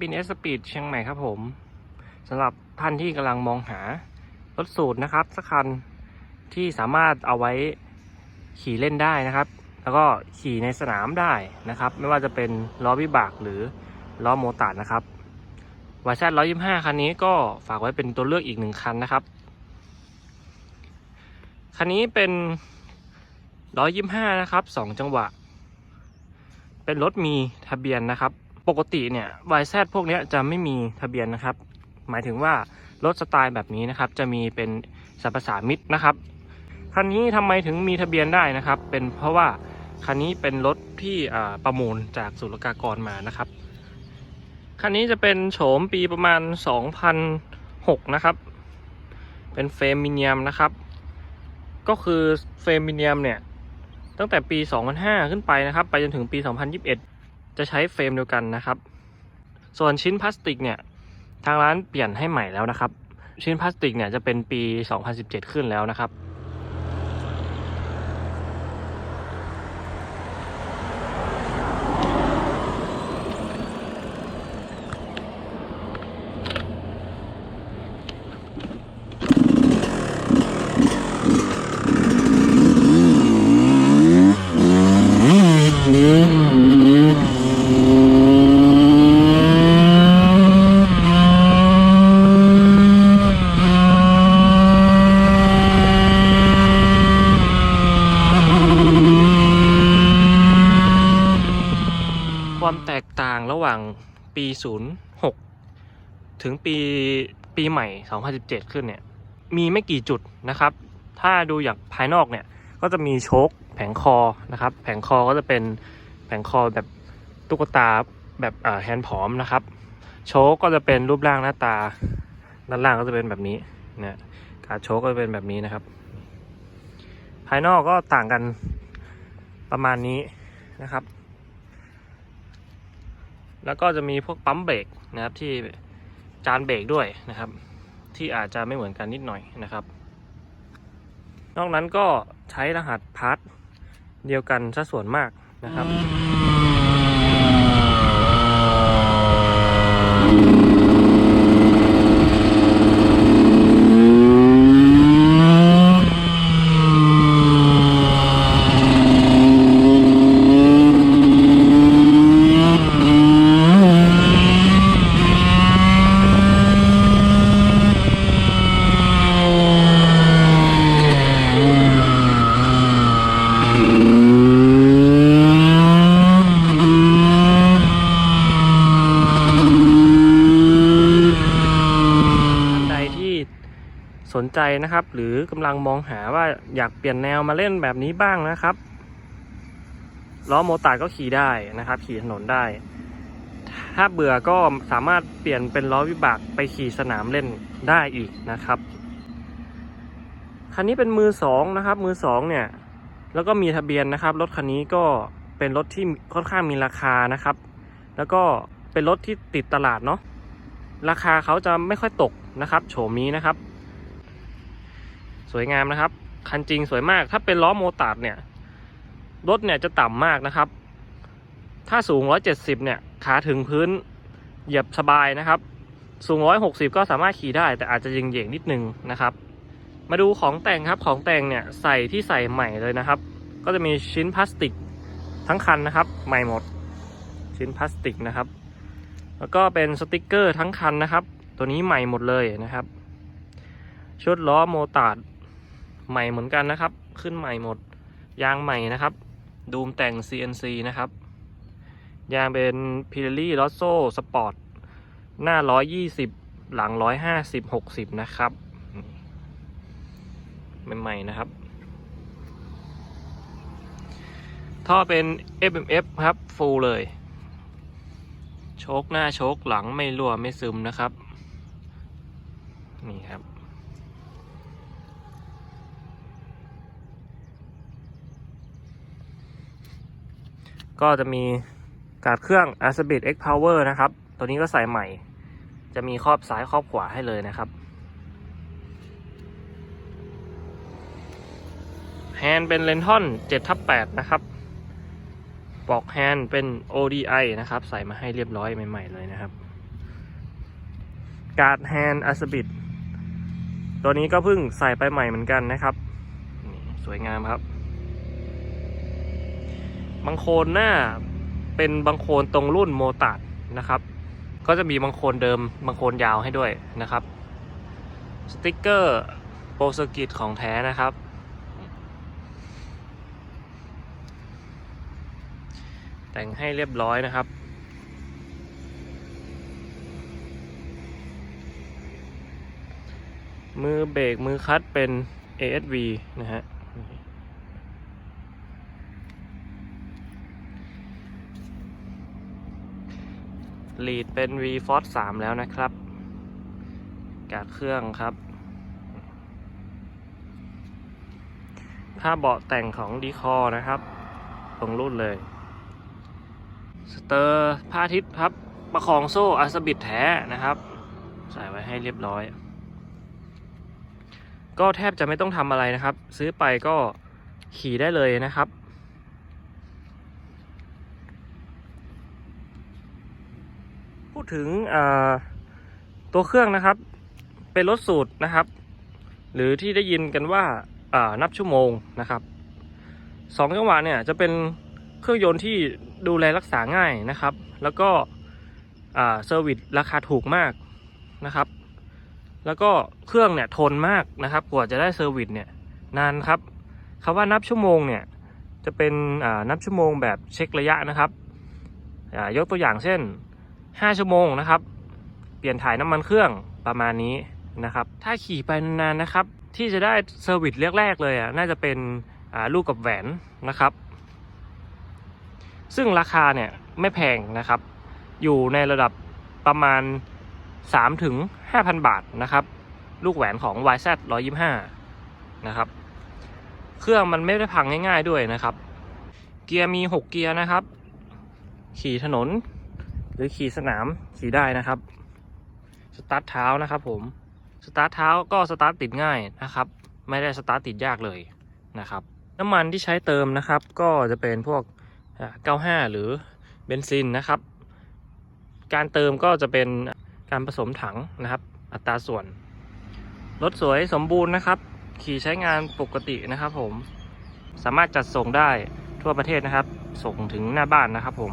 บินเอสปีดเชียงใหม่ครับผมสำหรับท่านที่กำลังมองหารถสูตรนะครับสักคันที่สามารถเอาไว้ขี่เล่นได้นะครับ แล้วก็ขี่ในสนามได้นะครับ ไม่ว่าจะเป็นล้อวิบากหรือล้อโมตาร์นะครับวาชัด125 คันนี้ก็ฝากไว้เป็นตัวเลือกอีกหนึ่งคันนะครับ คันนี้เป็น 125 นะครับ 2 จังหวะ เป็นรถมีทะเบียนนะครับ ปกติเนี่ย YZ พวกนี้จะไม่มีทะเบียนนะครับ หมายถึงว่ารถสไตล์แบบนี้นะครับ จะมีเป็นสรรพสามิตนะครับ คันนี้ทำไมถึงมีทะเบียนได้นะครับ เป็นเพราะว่าคันนี้เป็นรถที่ประมูลจากศุลกากรมานะครับ คันนี้จะเป็นโฉมปีประมาณ 2006 นะครับ เป็นเฟรมมิเนียมนะครับ ก็คือเฟรมมิเนียมเนี่ยตั้งแต่ปี 2005 ขึ้นไปนะครับ ไปจนถึงปี 2021 จะใช้เฟรมเดียวกันนะครับ ส่วนชิ้นพลาสติกเนี่ยทางร้านเปลี่ยนให้ใหม่แล้วนะครับ ชิ้นพลาสติกเนี่ยจะเป็นปี 2017 ขึ้นแล้วนะครับ ความแตกต่างระหว่าง ปี 06 ถึงปีปีใหม่ 2017 ขึ้นเนี่ย มีไม่กี่จุดนะครับ ถ้าดูอย่างภายนอกเนี่ย ก็จะมีโชคแผงคอนะครับ แผงคอก็จะเป็นแผงคอแบบตุ๊กตาแบบแฮนด์ผอมนะครับ โชคก็จะเป็นรูปร่างหน้าตา ด้านล่างก็จะเป็นแบบนี้เนี่ยการโชคก็จะเป็นแบบนี้นะครับ ภายนอกก็ต่างกันประมาณนี้นะครับ แล้วก็จะมีพวกปั๊มเบรกนะครับที่จานเบรกด้วยนะครับ ที่อาจจะไม่เหมือนกันนิดหน่อยนะครับ นอกนั้นก็ใช้รหัสพาร์ทเดียวกันซะส่วนมากนะครับ ใจนะครับ หรือกำลังมองหาว่าอยากเปลี่ยนแนวมาเล่นแบบนี้บ้างนะครับล้อโมตาก็ขี่ได้นะครับ ขี่ถนนได้ ถ้าเบื่อก็สามารถเปลี่ยนเป็นล้อวิบากไปขี่สนามเล่นได้อีกนะครับคันนี้เป็นมือสองนะครับ มือสองเนี่ย แล้วก็มีทะเบียนนะครับ รถคันนี้ก็เป็นรถที่ค่อนข้างมีราคานะครับ แล้วก็เป็นรถที่ติดตลาดเนาะราคาเขาจะไม่ค่อยตกนะครับ โฉมนี้นะครับ สวยงามนะครับ คันจริงสวยมาก ถ้าเป็นล้อโมตาร์ดเนี่ย รถเนี่ยจะต่ำมากนะครับ ถ้าสูง 170 เนี่ย ขาถึงพื้น เหยียบสบายนะครับ สูง 160 ก็สามารถขี่ได้ แต่อาจจะยิงเหยงๆนิดนึงนะครับ มาดูของแต่งครับ ของแต่งเนี่ยใส่ที่ใส่ใหม่เลยนะครับ ก็จะมีชิ้นพลาสติกทั้งคันนะครับ ใหม่หมด ชิ้นพลาสติกนะครับ แล้วก็เป็นสติกเกอร์ทั้งคันนะครับ ตัวนี้ใหม่หมดเลยนะครับชุดล้อโมตาร์ด ใหม่เหมือนกันนะครับ ขึ้นใหม่หมด ยางใหม่นะครับ ดูมแต่ง CNC นะครับ ยางเป็น Pirelli Rosso Sport หน้า 120 หลัง 150 60 นะครับใหม่ๆนะครับ ท่อเป็น FMF ครับ ฟูลเลย โชคหน้าโชคหลังไม่รั่วไม่ซึมนะครับ นี่ครับ ก็จะมีการเครื่อง a s b i t X Power นะครับ ตัวนี้ก็ใส่ใหม่ จะมีครอบซ้ายครอบขวาให้เลยนะครับ แฮนด์เป็นเลนทอน7ทับ8นะครับปลอกแฮนด์เป็น ODI นะครับ ใส่มาให้เรียบร้อยใหม่ๆเลยนะครับ การ์ดแฮนด์อัสบิดตัวนี้ก็เพิ่งใส่ไปใหม่เหมือนกันนะครับ สวยงามครับ บางโคนหน้าเป็นบางโคนตรงรุ่นโมตัดนะครับ ก็จะมีบางโคนเดิมบางโคนยาวให้ด้วยนะครับ สติกเกอร์โปรสกิตของแท้นะครับ แต่งให้เรียบร้อยนะครับมือเบรกมือคัดเป็น ASV นะฮะ ลีดเป็น V Force 3แล้วนะครับกาดเครื่องครับ ผ้าเบาะแต่งของดีคอนะครับตรงรุ่นเลย สเตอร์ผ้าทิศครับ ประคองโซ่อาสบิดแท้นะครับ ใส่ไว้ให้เรียบร้อย ก็แทบจะไม่ต้องทำอะไรนะครับ ซื้อไปก็ขี่ได้เลยนะครับ ดถึงตัวเครื่องนะครับ เป็นรถสูตรนะครับ หรือที่ได้ยินกันว่าานับชั่วโมงนะครับสองจังหวะเนี่ยจะเป็นเครื่องยนต์ที่ดูแลรักษาง่ายนะครับ แล้วก็เซอร์วิสราคาถูกมากนะครับ แล้วก็เครื่องเนี่ยทนมากนะครับ กว่าจะได้เซอร์วิสเนี่ยนานครับคำว่านับชั่วโมงเนี่ยจะเป็นนับชั่วโมงแบบเช็คระยะนะครับยกตัวอย่างเช่น 5ชั่วโมงนะครับ เปลี่ยนถ่ายน้ำมันเครื่องประมาณนี้นะครับ ถ้าขี่ไปนานๆนะครับ ที่จะได้เซอร์วิสแรกๆเลยอะน่าจะเป็นลูกกับแหวนนะครับ ซึ่งราคาเนี่ยไม่แพงนะครับ อยู่ในระดับประมาณ3ถึง5,000บาทนะครับ ลูกแหวนของ YZ 125นะครับ เครื่องมันไม่ได้พังง่ายๆด้วยนะครับ เกียร์มี 6 เกียร์นะครับ ขี่ถนน รือขี่สนามขี่ได้นะครับ สตาร์ทเท้านะครับผม สตาร์ทเท้าก็สตาร์ทติดง่ายนะครับ ไม่ได้สตาร์ทติดยากเลยนะครับ น้ำมันที่ใช้เติมนะครับ ก็จะเป็นพวกอ่า95 หรือเบนซินนะครับ การเติมก็จะเป็นการผสมถังนะครับ อัตราส่วน รถสวยสมบูรณ์นะครับ ขี่ใช้งานปกตินะครับผม สามารถจัดส่งได้ทั่วประเทศนะครับ ส่งถึงหน้าบ้านนะครับผม